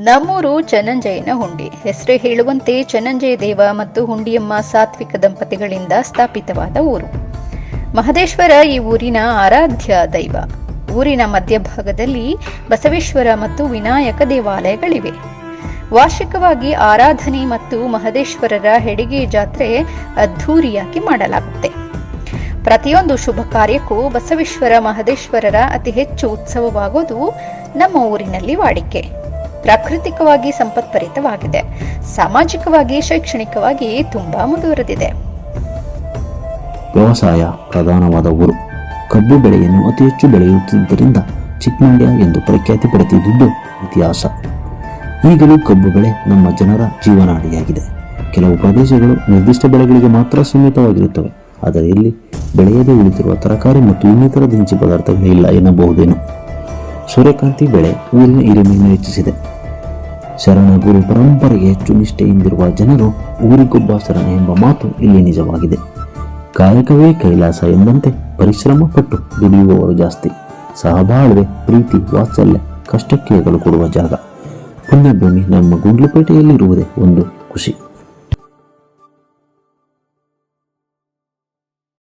ನಮ್ಮೂರು ಚನ್ನಂಜಯನ ಹುಂಡಿ. ಹೆಸರೇ ಹೇಳುವಂತೆ ಚನ್ನಂಜಯ ದೇವ ಮತ್ತು ಹುಂಡಿಯಮ್ಮ ಸಾತ್ವಿಕ ದಂಪತಿಗಳಿಂದ ಸ್ಥಾಪಿತವಾದ ಊರು. ಮಹದೇಶ್ವರ ಈ ಊರಿನ ಆರಾಧ್ಯ ದೈವ. ಊರಿನ ಮಧ್ಯಭಾಗದಲ್ಲಿ ಬಸವೇಶ್ವರ ಮತ್ತು ವಿನಾಯಕ ದೇವಾಲಯಗಳಿವೆ. ವಾರ್ಷಿಕವಾಗಿ ಆರಾಧನೆ ಮತ್ತು ಮಹದೇಶ್ವರರ ಹೆಡಿಗೆ ಜಾತ್ರೆ ಅದ್ಧೂರಿಯಾಗಿ ಮಾಡಲಾಗುತ್ತೆ. ಪ್ರತಿಯೊಂದು ಶುಭ ಕಾರ್ಯಕ್ಕೂ ಬಸವೇಶ್ವರ ಮಹದೇಶ್ವರರ ಅತಿ ಹೆಚ್ಚು ಉತ್ಸವವಾಗೋದು ನಮ್ಮ ಊರಿನಲ್ಲಿ ವಾಡಿಕೆ. ಪ್ರಾಕೃತಿಕವಾಗಿ ಸಂಪತ್ಪರಿತವಾಗಿದೆ ಸಾಮಾಜಿಕವಾಗಿ, ಶೈಕ್ಷಣಿಕವಾಗಿ ತುಂಬಾ ಮುಂದುವರೆದಿದೆ. ವ್ಯವಸಾಯ ಪ್ರಧಾನವಾದ ಊರು. ಕಬ್ಬು ಬೆಳೆಯನ್ನು ಅತಿ ಹೆಚ್ಚು ಬೆಳೆಯುತ್ತಿದ್ದರಿಂದ ಚಿಕ್ಕಮಂಡ್ಯ ಎಂದು ಪ್ರಖ್ಯಾತಿ ಪಡೆದಿದ್ದುದು ಇತಿಹಾಸ. ಈಗಲೂ ಕಬ್ಬು ಬೆಳೆ ನಮ್ಮ ಜನರ ಜೀವನಾಡಿಯಾಗಿದೆ. ಕೆಲವು ಪ್ರದೇಶಗಳು ನಿರ್ದಿಷ್ಟ ಬೆಳೆಗಳಿಗೆ ಮಾತ್ರ ಸೀಮಿತವಾಗಿರುತ್ತವೆ. ಆದರೆ ಇಲ್ಲಿ ಬೆಳೆಯದೇ ಉಳಿದಿರುವ ತರಕಾರಿ ಮತ್ತು ಇನ್ನಿತರ ದಿನಸಿ ಪದಾರ್ಥಗಳು ಇಲ್ಲ ಎನ್ನಬಹುದೇನು. ಸೂರ್ಯಕಾಂತಿ ಬೆಳೆ ಊರಿನ ಹಿರಿಮೆಯನ್ನು ಹೆಚ್ಚಿಸಿದೆ. ಶರಣ ಗುರು ಪರಂಪರೆಗೆ ಹೆಚ್ಚು ನಿಷ್ಠೆಯಿಂದಿರುವ ಜನರು ಊರಿಗೊಬ್ಬ ಶರಣ ಎಂಬ ಮಾತು ಇಲ್ಲಿ ನಿಜವಾಗಿದೆ. ಕಾಯಕವೇ ಕೈಲಾಸ ಎಂದಂತೆ ಪರಿಶ್ರಮ ಪಟ್ಟು ದುಡಿಯುವವರು ಜಾಸ್ತಿ. ಸಹಬಾಳ್ವೆ, ಪ್ರೀತಿ, ವಾತ್ಸಲ್ಯ, ಕಷ್ಟಕ್ಕೆ ಕೊಡುವ ಜಾಗ. ಪುಣ್ಯಭೂಮಿ ನಮ್ಮ ಗುಂಡ್ಲುಪೇಟೆಯಲ್ಲಿರುವುದೇ ಒಂದು ಖುಷಿ.